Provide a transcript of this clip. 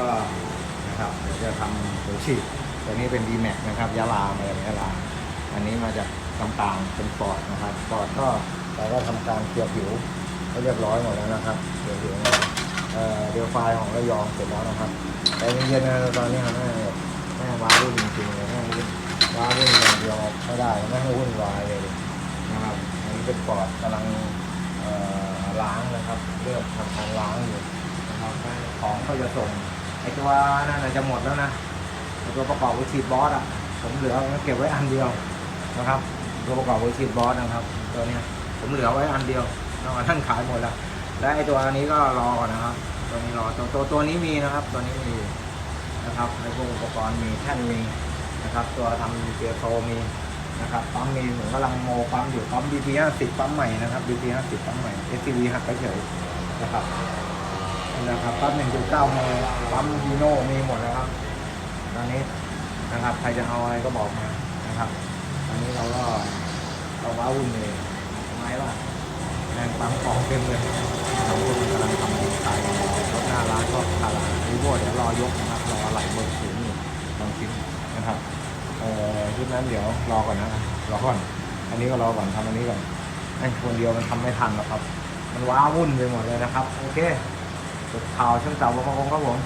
ก็นะครับเดี๋ยวจะทำหัวฉีดตัวนี้เป็น d m a x นะครับยาลามาจากยาลา อันนี้มาจากลำปางเป็นปอดนะครับปอดก็เราก็ทำการเคลียร์ผิวให้เรียบร้อยหมดแล้วนะครับเคลียร์ผิวเดียวไฟของระยองเสร็จแล้วนะครับ แต่เย็นๆนะตอนนี้ครับแม่แม่ว้าวุ่นจริงๆเลยแม่วุ่นว้าวุ่นอย่างเดียวไม่ได้แม่ให้วุ่นวายเลยนะครับอันนี้เป็นปอดกำลังล้างนะครับ เลือกทำการล้างอยู่นะครับของก็จะส่ง ตัวนั่นจะหมดแล้วนะไอตัวประกอบวิชีดบอสอะผมเหลือเก็บไว้อันเดียวนะครับ ตัวประกอบวิชีดบอสนะครับ ตัวนี้ผมเหลือไว้อันเดียวนอกท่านขายหมดแล้ว และไอตัวนี้ก็รอก่อนนะครับ ตัวนี้รอตัวตัวตัวนี้มีนะครับ ตัวนี้มีนะครับในพวกอุปกรณ์มีแท่นมีนะครับ ตัวทำเกียร์โตมีนะครับปั๊มมีผมกำลังโมปั๊มอยู่ปั๊ม BP 50ปั๊มใหม่นะครับ BP 50ปั๊มใหม่ SCV หักไปเฉยนะครับ นะครับปั๊ม1.9โมปั๊มดีโน่มีหมดนะครับ ตอนนี้นะครับใครจะเอาอะไรก็บอกมานะครับตอนนี้เราก็เราว้าวุ่นเลยไมล่ะแรงปั๊มของเต็มเลยเรากำลังทำดีไซน์รถหน้าร้านก็คารารีโวเดี๋ยวรอยกนะครับรออะไหลเบิกสูงอยู่ลองคิดนะครับเอ่อชุดนั้นเดี๋ยวรอก่อนนะรอก่อน อันนี้ก็รอก่อนทำอันนี้ก่อนไอ้คนเดียวมันทำไม่ทันหรอกครับ มันว้าวุ่นไปหมดเลยนะครับ โอเค สุดข่าวช่างเต่าบางคงครับผม